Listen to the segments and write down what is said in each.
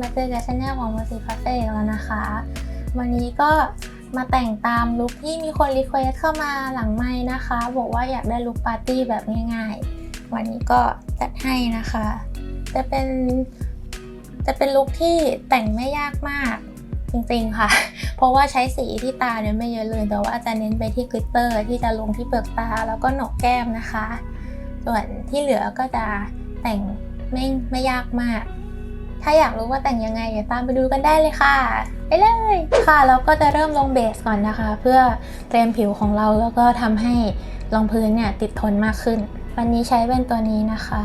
มาเจอกับช anel ของ m e r c y Cafe อีกแล้วนะคะ วันนี้ก็มาแต่งตามลุคที่มีคนรีเควสเข้ามาหลังไม้นะคะ บอกว่าอยากได้ลุคปาร์ตี้แบบง่ายๆ วันนี้ก็จัดให้นะคะ จะเป็นจะเป็นลุคที่แต่งไม่ยากมากจริงๆค่ะ เพราะว่าใช้สีที่ตาเนี่ยไม่เยอะเลย แต่ว่าจะเน้นไปที่กลิตเตอร์ ที่จะลงที่เปลือกตาแล้วก็โหนกแก้มนะคะ ส่วนที่เหลือก็จะแต่งไม่ไม่ยากมาก ถ้าอยากรู้ว่าแต่งยังไงเดี๋ยวตามไปดูกันได้เลยค่ะ ไปเลย ค่ะเราก็จะเริ่มลงเบสก่อนนะคะ เพื่อเตรียมผิวของเราแล้วก็ทำให้รองพื้นเนี่ยติดทนมากขึ้น วันนี้ใช้เป็นตัวนี้นะคะ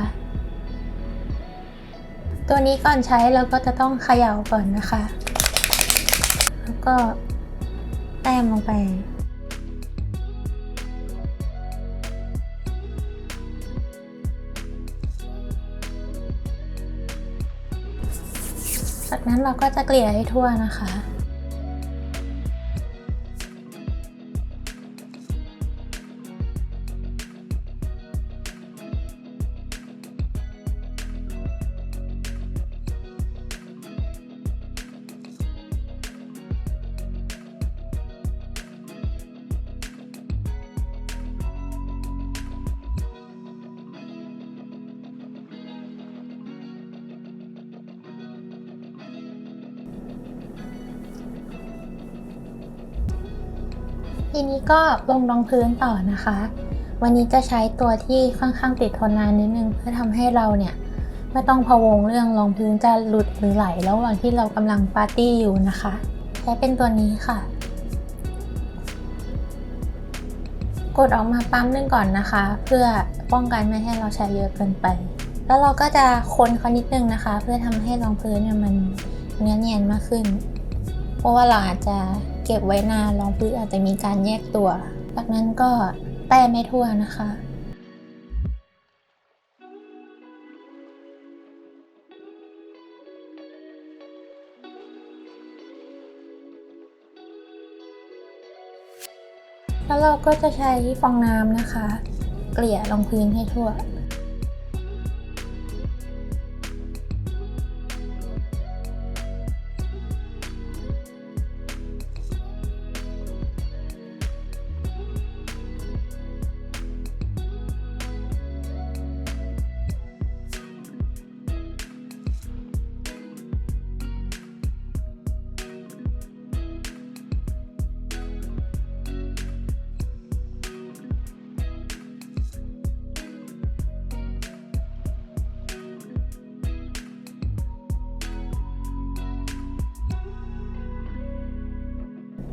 ตัวนี้ก่อนใช้เราก็จะต้องเขย่าก่อนนะคะ แล้วก็แต้มลงไป จากนั้นเราก็จะเกลี่ยให้ทั่วนะคะ ทีนี้ก็ลงรองพื้นต่อนะคะ วันนี้จะใช้ตัวที่ค่อนข้างติดทนนานนิดนึง เพื่อทำให้เราเนี่ยไม่ต้องพะวงเรื่องรองพื้นจะหลุดหรือไหลระหว่างที่เรากำลังปาร์ตี้อยู่นะคะ ใช้เป็นตัวนี้ค่ะ กดออกมาปั๊มนึงก่อนนะคะ เพื่อป้องกันไม่ให้เราใช้เยอะเกินไป แล้วเราก็จะคนเขานิดนึงนะคะ เพื่อทำให้รองพื้นเนี่ยมันเนื้อเนียนมากขึ้น เพราะว่าเราอาจจะ เก็บไว้นานรองพื้นอาจจะมีการแยกตัว จากนั้นก็แต้ไม่ทั่วนะคะ แล้วเราก็จะใช้ฟองน้ำนะคะ เกลี่ยรองพื้นให้ทั่ว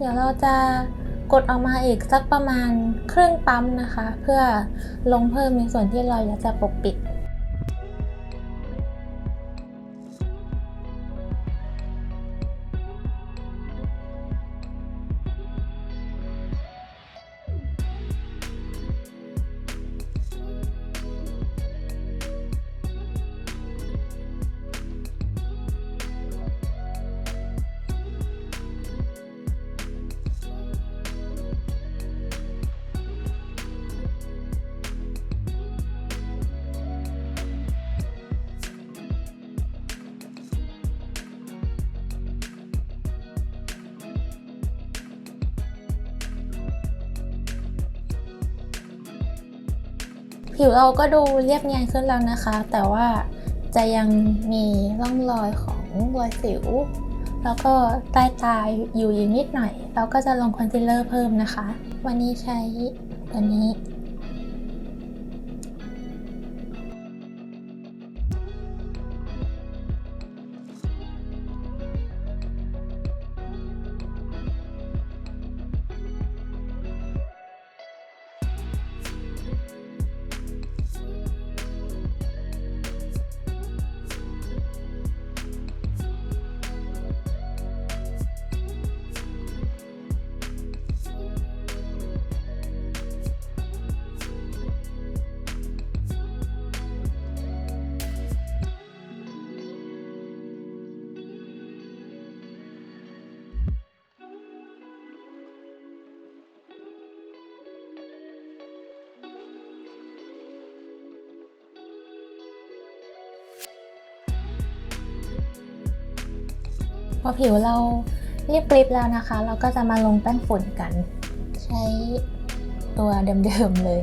ดี๋ยวเราจะกดออกมาอีกสักประมาณครึ่งปั๊มนะคะ เพื่อลงเพิ่มในส่วนที่เราอยากจะปกปิด ผิวเราก็ดูเรียบเนียนขึ้นแล้วนะคะ แต่ว่าจะยังมีร่องรอยของรอยสิว แล้วก็ใต้ตาอยู่อีกนิดหน่อย เราก็จะลงคอนซีลเลอร์เพิ่มนะคะ วันนี้ใช้ตัวนี้ พอผิวเราเรียบกริบแล้วนะคะ เราก็จะมาลงแป้งฝุ่นกัน ใช้ตัวเดิมๆเลย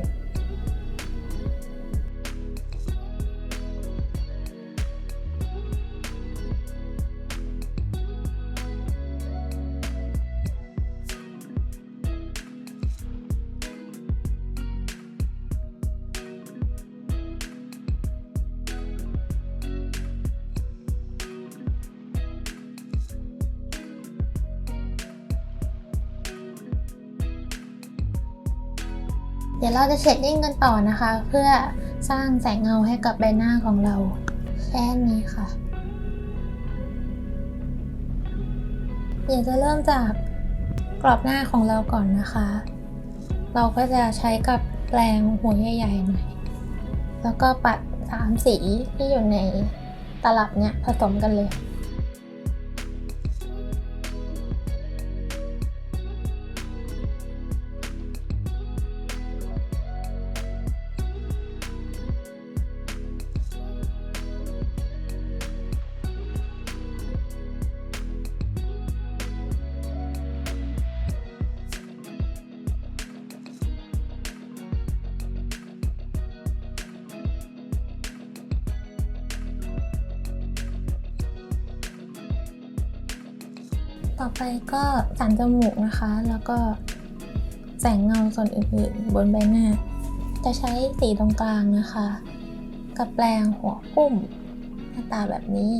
เดี๋ยวเราจะเชดดิ้งกันต่อนะคะ เพื่อสร้างแสงเงาให้กับใบหน้าของเรา แค่นี้ค่ะ เดี๋ยวจะเริ่มจากกรอบหน้าของเราก่อนนะคะ เราก็จะใช้กับแปรงหัวใหญ่ๆหน่อย แล้วก็ปัดสามสีที่อยู่ในตลับเนี่ยผสมกันเลย ต่อไปก็สันจมูกนะคะ แล้วก็แสงเงาส่วนอื่นๆ บนใบหน้า จะใช้สีตรงกลางนะคะ กับแปรงหัวปุ่มหน้าตาแบบนี้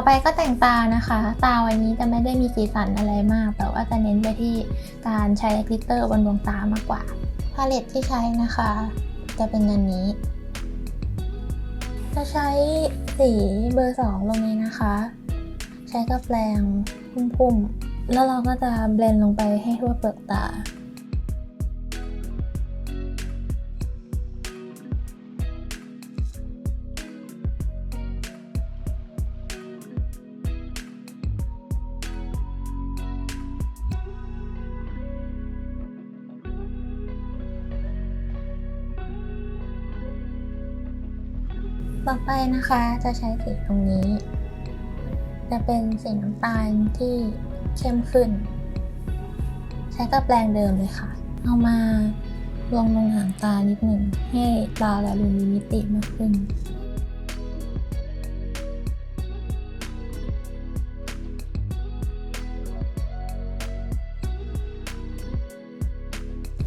ต่อไปก็แต่งตานะคะ ตาวันนี้จะไม่ได้มีสีสันอะไรมาก แต่ว่าจะเน้นไปที่การใช้กลิตเตอร์บนดวงตามากกว่า พาเลตที่ใช้นะคะ จะเป็นอันนี้ จะใช้สีเบอร์สองลงนี้นะคะ ใช้กับแปรงพุ่มๆ แล้วเราก็จะเบลนด์ลงไปให้ทั่วเปลือกตา ต่อไปนะคะจะใช้สีตรงนี้ จะเป็นสีน้ำตาลที่เข้มขึ้น ใช้กับแปรงเดิมเลยค่ะ เอามาลงลงหางตานิดหนึ่งให้ตาเราดูมีมิติมากขึ้น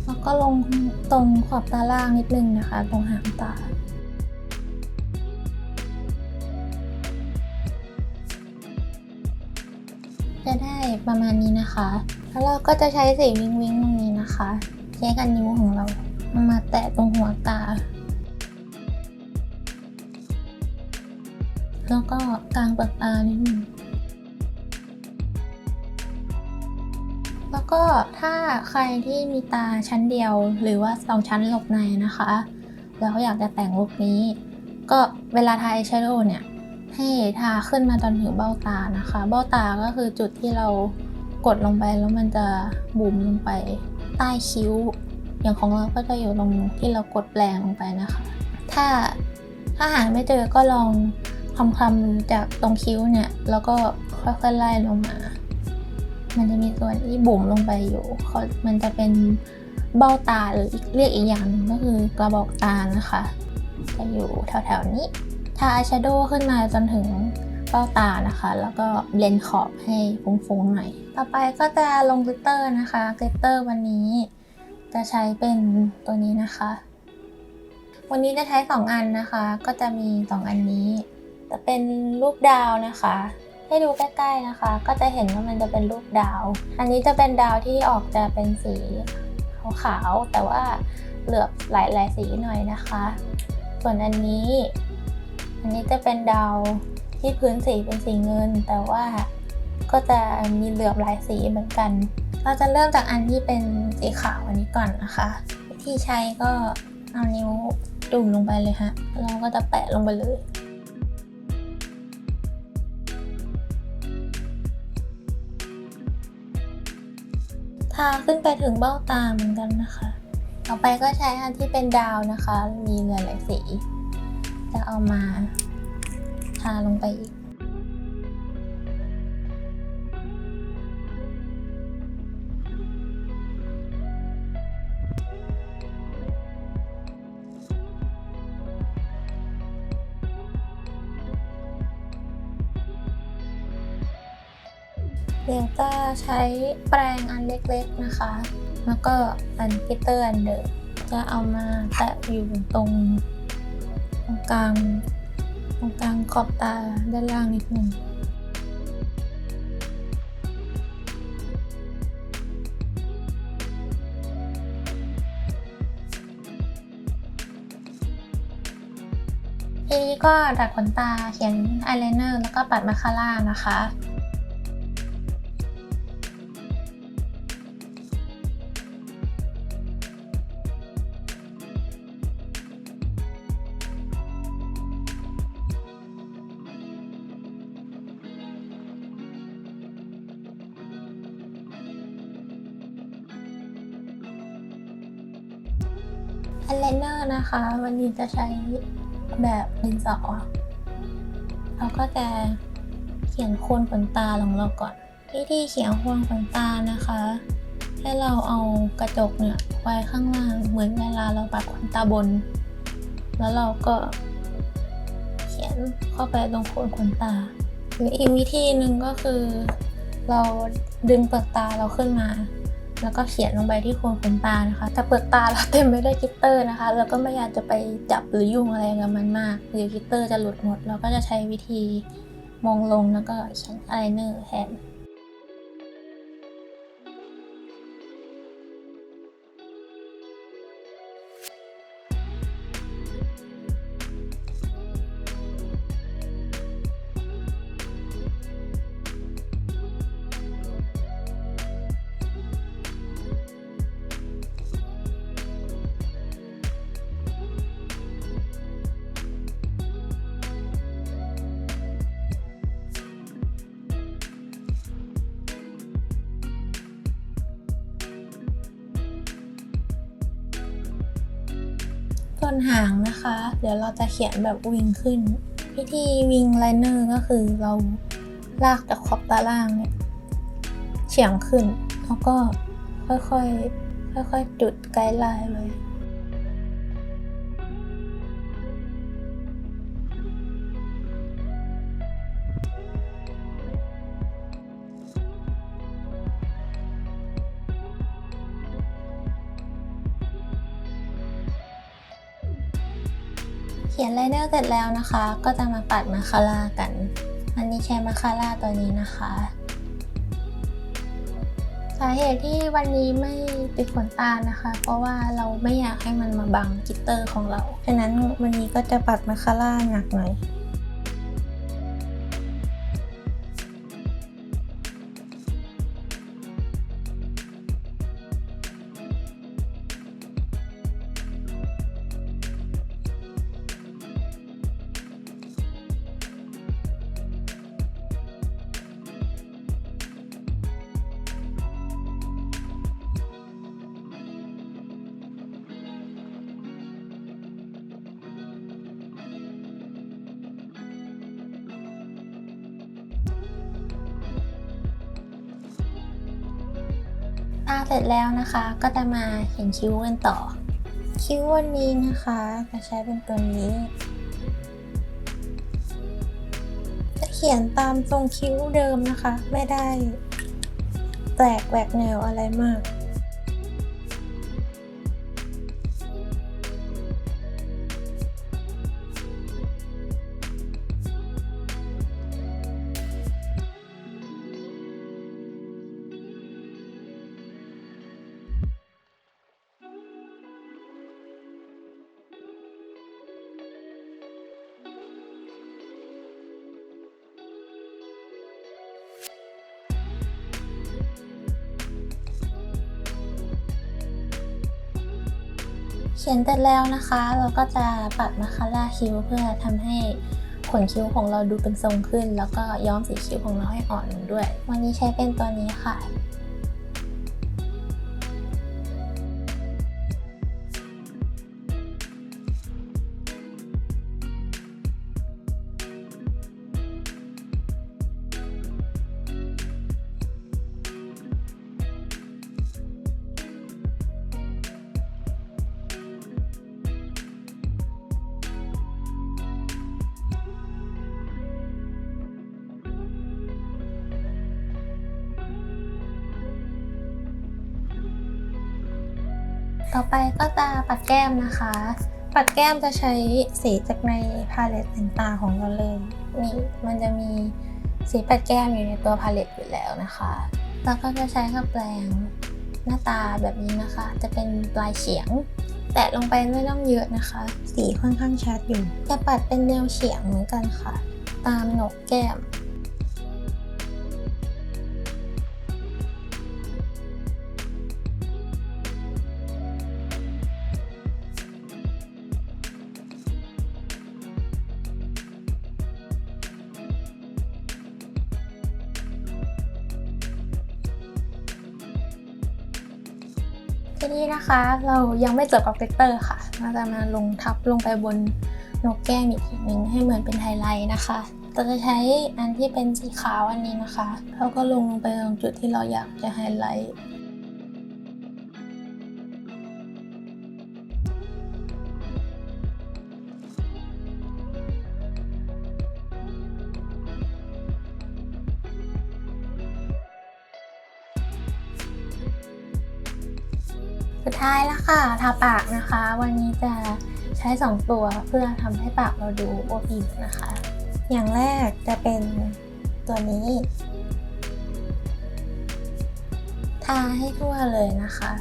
แล้วก็ลงตรงขอบตาล่างนิดนึงนะคะ ตรงหางตา ประมาณนี้นะคะ แล้วเราก็จะใช้สีวิงวิงตรงนี้นะคะ ใช้กันนิ้วของเรา มาแตะตรงหัวตา แล้วก็กลางเปลือกตานิดนึงแล้วก็ถ้าใครที่มีตาชั้นเดียว หรือว่าสองชั้นหลบในนะคะ แล้วอยากจะแต่งลุคนี้ ก็เวลาทาอายแชโดว์เนี่ย ให้ทาขึ้นมาตอนถึงเบ้าตานะคะ เบ้าตาก็คือจุดที่เรากดลงไปแล้วมันจะบุ๋มลงไปใต้คิ้ว อย่างของเราก็จะอยู่ตรงที่เรากดแปลงลงไปนะคะ ถ้าถ้าหาไม่เจอก็ลองคำคำๆจากตรงคิ้วเนี่ย แล้วก็ค่อยๆไล่ลงมา มันจะมีส่วนที่บุ๋มลงไปอยู่เขามันจะเป็นเบ้าตาหรืออีกเรียกอีกอย่างหนึ่งก็คือกระบอกตานะคะ จะอยู่แถวๆนี้ ทาอายแชโดว์ขึ้นมาจนถึงเบ้าตานะคะ แล้วก็เบลนขอบให้ฟุ้งๆหน่อย ต่อไปก็จะลงกลิตเตอร์นะคะกลิตเตอร์วันนี้ จะใช้เป็นตัวนี้นะคะ วันนี้จะใช้ 2 อันนะคะ ก็จะมี 2 อันนี้ จะเป็นรูปดาวนะคะ ให้ดูใกล้ๆนะคะ ก็จะเห็นว่ามันจะเป็นรูปดาว อันนี้จะเป็นดาวที่ออกจะเป็นสีขาวๆแต่ว่าเหลือบหลายๆสีหน่อยนะคะ ส่วนอันนี้ อันนี้จะเป็นดาวที่พื้นสีเป็นสีเงิน แต่ว่าก็จะมีเหลือบหลายสีเหมือนกัน เราจะเริ่มจากอันที่เป็นสีขาวอันนี้ก่อนนะคะ วิธีใช้ก็เอานิ้วจุ่มลงไปเลยฮะแล้วเราก็จะแปะลงไปเลยทาขึ้นไปถึงเบ้าตาเหมือนกันนะคะ ต่อไปก็ใช้อันที่เป็นดาวนะคะ มีหลายๆสี จะเอามาทาลงไปอีก เดี๋ยวจะใช้แปรงอันเล็กๆนะคะ แล้วก็อันกิเตอร์อันเดิมจะเอามาแตะอยู่ตรง รงกลางตรงกลางขอบตาด้านล่างนิดหนึ่งทีนี้ก็ดัดขนตาเขียนอายไลเนอร์แล้วก็ปัดมาคาร่านะคะ อายไลเนอร์นะคะ วันนี้จะใช้แบบดินสอเราก็จะเขียนโคนขนตาของเราก่อนวิธีเขียนโคนขนตานะคะ ให้เราเอากระจกเนี่ยไว้ข้างล่างเหมือนเวลาเราปัดขนตาบน แล้วเราก็เขียนเข้าไปตรงโคนขนตา หรืออีกวิธีหนึ่งก็คือ เราดึงเปลือกตาเราขึ้นมา แล้วก็เขียนลงไปที่โคนขนตานะคะ แต่เปลือกตาเราเต็มไปด้วยกิตเตอร์นะคะ แล้วก็ไม่อยากจะไปจับหรือยุ่งอะไรกับมันมากเดี๋ยวกิตเตอร์จะหลุดหมด เราก็จะใช้วิธีมองลงแล้วก็เขียนอายเนอร์แทน ส่วนหางนะคะ เดี๋ยวเราจะเขียนแบบวิงขึ้นวิธีวิงไลเนอร์ก็คือเราลากจากขอบตาล่างเนี่ยเฉียงขึ้น แล้วก็ค่อยๆค่อยๆจุดไกด์ไลน์ไว้ เขียนไลเนอร์เสร็จแล้วนะคะ ก็จะมาปัดมาคาร่ากัน อันนี้ใช้มาคาร่าตัวนี้นะคะ สาเหตุที่วันนี้ไม่ติดขนตานะคะ เพราะว่าเราไม่อยากให้มันมาบังกิตเตอร์ของเรา ฉะนั้นวันนี้ก็จะปัดมาคาร่าหนักหน่อยาเสร็จแล้วนะคะ ก็จะมาเขียนคิ้วกันต่อ คิ้ววันนี้นะคะจะใช้เป็นตัวนี้ จะเขียนขียนตามทรงคิ้วเดิมนะคะ ไม่ได้แปลกแหวกแนวอะไรมาก ขียนเสร็จแล้วนะคะ เราก็จะปัดมาคาร่าคิ้วเพื่อทำให้ขนคิ้วของเราดูเป็นทรงขึ้น แล้วก็ย้อมสีคิ้วของเราให้อ่อนด้วย วันนี้ใช้เป็นตัวนี้ค่ะ ต่อไปก็จะปัดแก้มนะคะ ปัดแก้มจะใช้สีจากในพาเลตต่างๆของเราเลยนี่มันจะมีสีปัดแก้มอยู่ในตัวพาเลตอยู่แล้วนะคะแล้วก็จะใช้กับแปรงหน้าตาแบบนี้นะคะ จะเป็นปลายเฉียง แตะลงไปไม่ต้องเยอะนะคะ สีค่อนข้างชัดอยู่จะปัดเป็นแนวเฉียงเหมือนกันค่ะ ตามหนกแก้ม เรายังไม่จบกับเกเตอร์ค่ะ เราจะมาลงทับลงไปบนนกแก้มอีกทีนึงให้เหมือนเป็นไฮไลท์นะคะเราจะใช้อันที่เป็นสีขาวอันนี้นะคะ แล้วก็ลงลงไปตรงจุดที่เราอยากจะไฮไลท์ ท้ายแล้วค่ะ ทาปากนะคะ วันนี้จะใช้ 2 ตัวเพื่อทำให้ปากเราดูอวบอิ่มนะคะ อย่างแรกจะเป็นตัวนี้ ทาให้ทั่วเลยนะคะ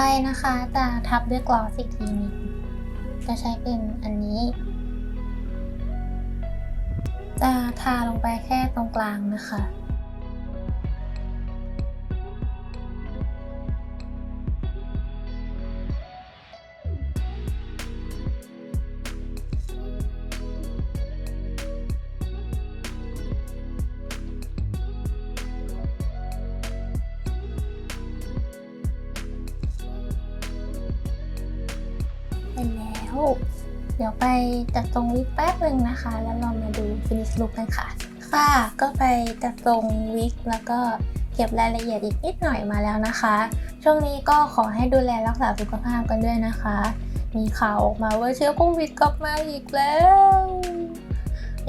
ไปนะคะ จะทับด้วยกลอสอีกทีนึงจะใช้เป็นอันนี้ จะทาลงไปแค่ตรงกลางนะคะ แล้วเดี๋ยวไปจัดทรงวิกแป๊บหนึ่งนะคะ แล้วเรามาดูฟินิชลุคกันค่ะ ค่ะ ก็ไปจัดทรงวิกแล้วก็เก็บรายละเอียดอีกนิดหน่อยมาแล้วนะคะ ช่วงนี้ก็ขอให้ดูแลรักษาสุขภาพกันด้วยนะคะ มีข่าวออกมาว่าเชื้อโควิดกลับมาอีกแล้ว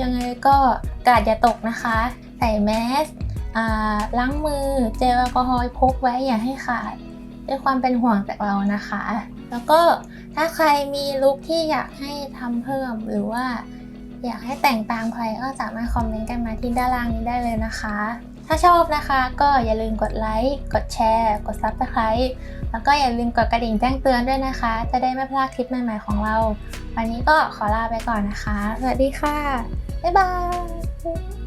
ยังไงก็กาดอย่าตกนะคะ ใส่แมสล้างมือเจลแอลกอฮอล์พกไว้อย่าให้ขาดด้วยความเป็นห่วงจากเรานะคะ แล้วก็ถ้าใครมีลุคที่อยากให้ทำเพิ่มหรือว่า อยากให้แต่งตามใครก็สามารถคอมเมนต์กันมาที่ด้านล่างนี้ได้เลยนะคะ ถ้าชอบนะคะก็อย่าลืมกดไลค์ กดแชร์ กด Subscribe แล้วก็อย่าลืมกดกระดิ่งแจ้งเตือนด้วยนะคะ จะได้ไม่พลาดคลิปใหม่ๆของเรา วันนี้ก็ขอลาไปก่อนนะคะ สวัสดีค่ะ บ๊ายบาย